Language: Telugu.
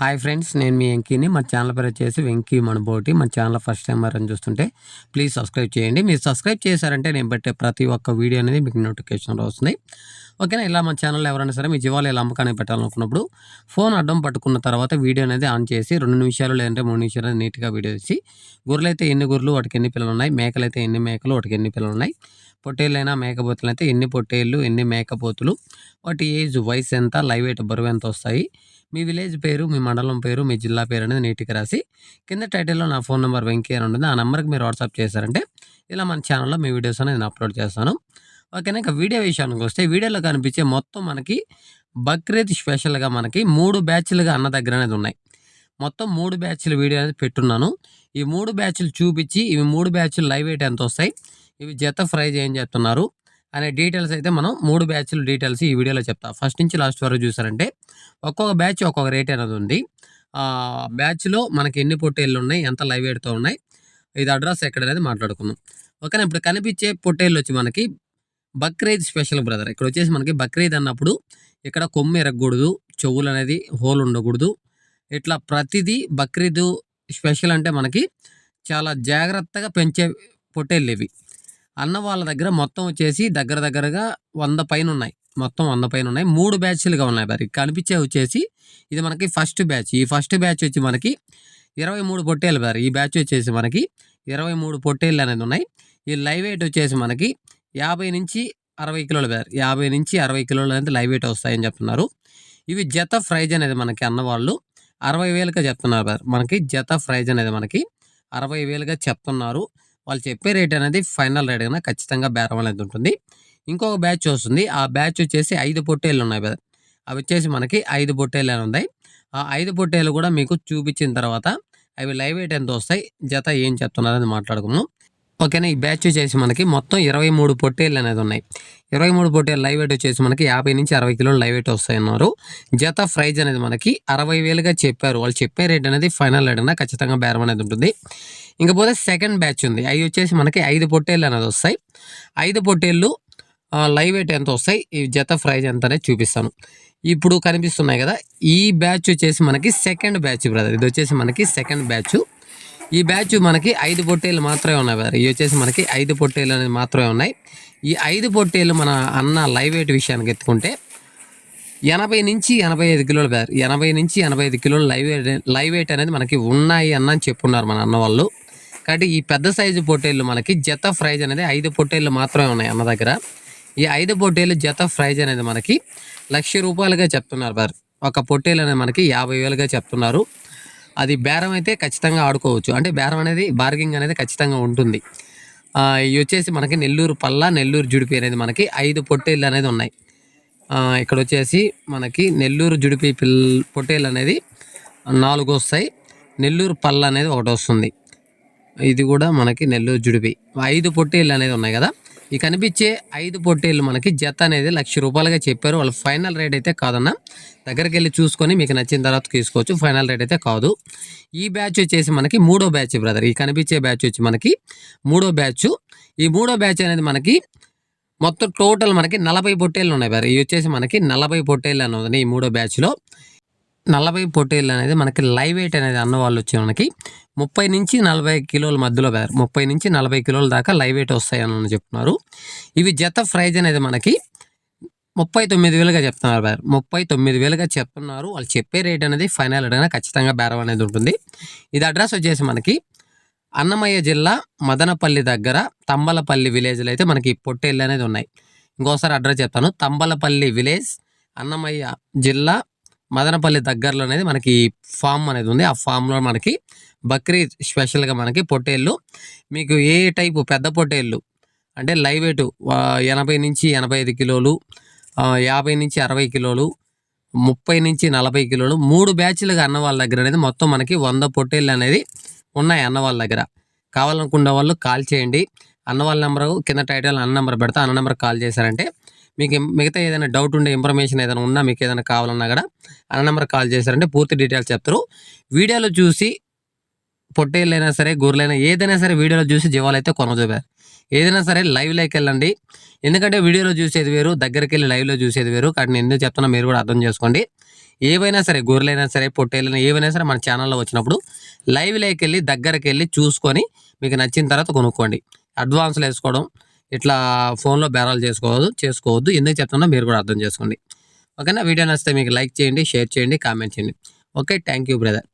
హాయ్ ఫ్రెండ్స్ నేను మీ వెంకీని. మా ఛానల్ పేరు వచ్చేసి వెంకీ మనబోటి మా ఛానల్ ఫస్ట్ టైం వారని చూస్తుంటే ప్లీజ్ సబ్స్క్రైబ్ చేయండి. మీరు సబ్స్క్రైబ్ చేశారంటే నేను పెట్టే ప్రతి ఒక్క వీడియో అనేది మీకు నోటిఫికేషన్ వస్తుంది. ఓకేనా ఇలా మా ఛానల్లో ఎవరైనా సరే మీ జీవాలు ఇలా అమ్మకాన్ని పెట్టాలనుకున్నప్పుడు ఫోన్ అడ్డం పట్టుకున్న తర్వాత వీడియో అనేది ఆన్ చేసి రెండు నిమిషాలు లేదంటే మూడు నిమిషాలు నీట్గా వీడియో ఇచ్చి గొర్రెలు అయితే ఎన్ని గొర్రెలు వాటికి ఎన్ని పిల్లలు ఉన్నాయి మేకలు అయితే ఎన్ని మేకలు వాటికి ఎన్ని పిల్లలు ఉన్నాయి పొట్టేళ్ళైనా మేకపోతులు అయితే ఎన్ని పొట్టేళ్ళు ఎన్ని మేకపోతులు? వాటి ఏజ్ వయసు ఎంత లైవ్ వెయిట్ బరువు ఎంత వస్తాయి? మీ విలేజ్ పేరు మీ మండలం పేరు మీ జిల్లా పేరు అనేది నీట్గా రాసి కింద టైటిల్లో నా ఫోన్ నెంబర్ వెంకీ అని ఉంటుంది. ఆ నెంబర్కి మీరు వాట్సాప్ చేశారంటే ఇలా మన ఛానల్లో మీ వీడియోస్ అనేది నేను అప్లోడ్ చేస్తాను. ఓకేనా? ఇంకా వీడియో విషయానికి వస్తే వీడియోలో కనిపించే మొత్తం మనకి బక్రీద్ స్పెషల్గా మనకి మూడు బ్యాచ్లుగా అన్న దగ్గర అనేది ఉన్నాయి. మొత్తం మూడు బ్యాచ్ల వీడియో అనేది పెట్టున్నాను. ఈ మూడు బ్యాచ్లు చూపించి ఇవి మూడు బ్యాచ్లు లైవ్ ఎయిట్ ఎంత వస్తాయి? ఇవి జత ప్రైజ్ ఏం చేస్తున్నారు? అనే డీటెయిల్స్ అయితే మనం మూడు బ్యాచ్లు డీటెయిల్స్ ఈ వీడియోలో చెప్తా. ఫస్ట్ నుంచి లాస్ట్ వరకు చూసారంటే ఒక్కొక్క బ్యాచ్ ఒక్కొక్క రేట్ అనేది ఉంది. ఆ బ్యాచ్లో మనకి ఎన్ని పొట్టేళ్ళు ఉన్నాయి ఎంత లైవ్ వెయిట్తో ఉన్నాయి ఇది అడ్రస్ ఎక్కడ అనేది మాట్లాడుకుందాం. ఓకేనా? ఇప్పుడు కనిపించే పొట్టేళ్ళు వచ్చి మనకి బక్రీద్ స్పెషల్ బ్రదర్. ఇక్కడ వచ్చేసి మనకి బక్రీద్ అన్నప్పుడు ఇక్కడ కొమ్ము ఎరగకూడదు చెవులు అనేది హోల్ ఉండకూడదు. ఇట్లా ప్రతిదీ బక్రీద్ స్పెషల్ అంటే మనకి చాలా జాగ్రత్తగా పెంచే పొట్టేళ్ళు ఇవి. అన్న వాళ్ళ దగ్గర మొత్తం వచ్చేసి దగ్గర దగ్గరగా వంద పైన ఉన్నాయి మొత్తం వంద పైన ఉన్నాయి మూడు బ్యాచ్లుగా ఉన్నాయి మరి. కనిపించే వచ్చేసి ఇది మనకి ఫస్ట్ బ్యాచ్. ఈ ఫస్ట్ బ్యాచ్ వచ్చి మనకి ఇరవై మూడు పొట్టేలు బారు ఈ బ్యాచ్ వచ్చేసి మనకి ఇరవై మూడు పొట్టేళ్ళు అనేది ఉన్నాయి. ఈ లైవ్ వెయిట్ వచ్చేసి మనకి యాభై నుంచి అరవై కిలోలు బారు యాభై నుంచి అరవై కిలోలు అనేది లైవ్ వెయిట్ వస్తాయని చెప్తున్నారు. ఇవి జత ఫ్రైజ్ అనేది మనకి అన్నవాళ్ళు అరవై వేలుగా చెప్తున్నారు బారు మనకి జత ఫ్రైజ్ అనేది మనకి అరవై వేలుగా చెప్తున్నారు. వాళ్ళు చెప్పే రేట్ అనేది ఫైనల్ రేట్ కన్నా ఖచ్చితంగా బేరం అనేది ఉంటుంది. ఇంకొక బ్యాచ్ వస్తుంది. ఆ బ్యాచ్ వచ్చేసి ఐదు పొట్టేళ్ళు ఉన్నాయి కదా. అవి వచ్చేసి మనకి ఐదు పొట్టేళ్ళు అని ఉన్నాయి. ఆ ఐదు పొట్టేళ్ళు కూడా మీకు చూపించిన తర్వాత అవి లైవ్ ఎయిట్ ఎంత వస్తాయి? జత ఏం చెప్తున్నారని మాట్లాడుకుందాం. ఓకేనా? ఈ బ్యాచ్ వచ్చేసి మనకి మొత్తం ఇరవై మూడు పొట్టేళ్ళు అనేది ఉన్నాయి. ఇరవై మూడు పొట్టేళ్ళు లైవ్ వెయిట్ వచ్చేసి మనకి యాభై నుంచి అరవై కిలోలు లైవ్ వెయిట్ వస్తాయన్నారు. జత ప్రైజ్ అనేది మనకి అరవై వేలుగా చెప్పారు. వాళ్ళు చెప్పే రేట్ అనేది ఫైనల్ రేట్ అయినా ఖచ్చితంగా బేరం అనేది ఉంటుంది. ఇంకపోతే సెకండ్ బ్యాచ్ ఉంది. అవి వచ్చేసి మనకి ఐదు పొట్టేళ్ళు అనేది వస్తాయి. ఐదు పొట్టేళ్ళు లైవ్ వెయిట్ ఎంత వస్తాయి? ఈ జత ప్రైజ్ ఎంత అనేది చూపిస్తాను. ఇప్పుడు కనిపిస్తున్నాయి కదా ఈ బ్యాచ్ వచ్చేసి మనకి సెకండ్ బ్యాచ్ బ్రదర్ ఇది వచ్చేసి మనకి సెకండ్ బ్యాచ్ ఈ బ్యాచ్ మనకి ఐదు పొట్టేలు మాత్రమే ఉన్నాయి బ్రదర్. ఇవి వచ్చేసి మనకి ఐదు పొట్టేలు అనేది మాత్రమే ఉన్నాయి. ఈ ఐదు పొట్టేలు మన అన్న లైవ్ వెయిట్ విషయానికి ఎత్తుకుంటే ఎనభై నుంచి ఎనభై ఐదు కిలోలు బ్రదర్. ఎనభై నుంచి ఎనభై ఐదు కిలోలు లైవ్ వెయిట్ లైవ్ వెయిట్ అనేది మనకి ఉన్నాయి అన్న అని చెప్పున్నారు మన అన్న వాళ్ళు. కాబట్టి ఈ పెద్ద సైజు పొట్టేళ్ళు మనకి జత ప్రైజ్ అనేది ఐదు పొట్టేళ్ళు మాత్రమే ఉన్నాయి అన్న దగ్గర. ఈ ఐదు పొట్టేలు జత ప్రైజ్ అనేది మనకి లక్ష రూపాయలుగా చెప్తున్నారు బార్ ఒక పొట్టేలు అనేది మనకి యాభై వేలుగా చెప్తున్నారు. అది బేరం అయితే ఖచ్చితంగా ఆడుకోవచ్చు. అంటే బేరం అనేది బార్గింగ్ అనేది ఖచ్చితంగా ఉంటుంది. ఇవి వచ్చేసి మనకి నెల్లూరు పల్ల నెల్లూరు జుడిపి అనేది మనకి ఐదు పొట్టేళ్ళు అనేది ఉన్నాయి. ఇక్కడ వచ్చేసి మనకి నెల్లూరు జుడిపి పిల్ పొట్టేళ్ళు అనేది నాలుగు వస్తాయి. నెల్లూరు పల్ల అనేది ఒకటి వస్తుంది. ఇది కూడా మనకి నెల్లూరు జుడిపి. ఐదు పొట్టేళ్ళు అనేది ఉన్నాయి కదా? ఈ కనిపించే ఐదు పొట్టేళ్ళు మనకి జత అనేది లక్ష రూపాయలుగా చెప్పారు. వాళ్ళు ఫైనల్ రేట్ అయితే కాదన్న. దగ్గరికి వెళ్ళి చూసుకొని మీకు నచ్చిన తర్వాత తీసుకోవచ్చు. ఫైనల్ రేట్ అయితే కాదు. ఈ బ్యాచ్ వచ్చేసి మనకి మూడో బ్యాచ్ బ్రదర్. ఈ కనిపించే బ్యాచ్ వచ్చి మనకి మూడో బ్యాచ్. ఈ మూడో బ్యాచ్ అనేది మనకి మొత్తం టోటల్ మనకి నలభై పొట్టేళ్ళు ఉన్నాయి బ్రదర్. ఇవి వచ్చేసి మనకి నలభై పొట్టేళ్ళు అనేది ఈ మూడో బ్యాచ్లో. నలభై పొట్టేళ్ళు అనేది మనకి లైవ్ వెయిట్ అనేది అన్న వాళ్ళు వచ్చి మనకి ముప్పై నుంచి నలభై కిలోల మధ్యలో ముప్పై నుంచి నలభై కిలోల దాకా లైవ్ వెయిట్ వస్తాయని చెప్తున్నారు. ఇవి జత ప్రైజ్ అనేది మనకి ముప్పై తొమ్మిది వేలుగా చెప్తున్నారు బేర్ ముప్పై తొమ్మిది వేలుగా చెప్తున్నారు. వాళ్ళు చెప్పే రేట్ అనేది ఫైనల్ అడిగినా అనేది ఖచ్చితంగా బేరం అనేది ఉంటుంది. ఇది అడ్రస్ వచ్చేసి మనకి అన్నమయ్య జిల్లా మదనపల్లి దగ్గర తంబలపల్లి విలేజ్లో అయితే మనకి పొట్టేళ్ళు అనేది ఉన్నాయి. ఇంకోసారి అడ్రస్ చెప్తాను. తంబలపల్లి విలేజ్ అన్నమయ్య జిల్లా మదనపల్లి దగ్గరలో అనేది మనకి ఫామ్ అనేది ఉంది. ఆ ఫామ్లో మనకి బక్రీద్ స్పెషల్గా మనకి పొట్టేళ్ళు. మీకు ఏ టైపు పెద్ద పొట్టేళ్ళు అంటే లైవ్ వెయిట్ ఎనభై నుంచి ఎనభై ఐదు కిలోలు యాభై నుంచి అరవై కిలోలు ముప్పై నుంచి నలభై కిలోలు మూడు బ్యాచ్లుగా అన్న వాళ్ళ దగ్గర అనేది మొత్తం మనకి వంద పొట్టేళ్ళు అనేది ఉన్నాయి అన్న వాళ్ళ దగ్గర. కావాలనుకున్న వాళ్ళు కాల్ చేయండి. అన్న వాళ్ళ కింద టైటిల్ అన్న నెంబర్ పెడతా అన్న నెంబర్ కాల్ చేశారంటే మీకు మిగతా ఏదైనా డౌట్ ఉండే ఇన్ఫర్మేషన్ ఏదైనా ఉన్నా మీకు ఏదైనా కావాలన్నా కూడా అన్న నెంబర్ కాల్ చేశారంటే పూర్తి డీటెయిల్స్ చెప్తారు. వీడియోలో చూసి పొట్టేళ్ళైనా సరే గొర్రెలైనా ఏదైనా సరే వీడియోలో చూసి జీవాలు అయితే కొనజోబారు. ఏదైనా సరే లైవ్లోకి వెళ్ళండి. ఎందుకంటే వీడియోలో చూసేది వేరు దగ్గరికి వెళ్ళి లైవ్లో చూసేది వేరు. కాబట్టి నేను ఎందుకు చెప్తున్నా మీరు కూడా అర్థం చేసుకోండి. ఏవైనా సరే గొర్రెలైనా సరే పొట్టేలైనా ఏవైనా సరే మన ఛానల్లో వచ్చినప్పుడు లైవ్లోకి వెళ్ళి దగ్గరికి వెళ్ళి చూసుకొని మీకు నచ్చిన తర్వాత కొనుక్కోండి. అడ్వాన్స్లు వేసుకోవడం ఇట్లా ఫోన్లో బేరాలు చేసుకోవద్దు చేసుకోవద్దు. ఎందుకు చెప్తున్నా మీరు కూడా అర్థం చేసుకోండి. ఓకేనా? వీడియో నచ్చితే మీకు లైక్ చేయండి షేర్ చేయండి కామెంట్ చేయండి. Okay thank you brother.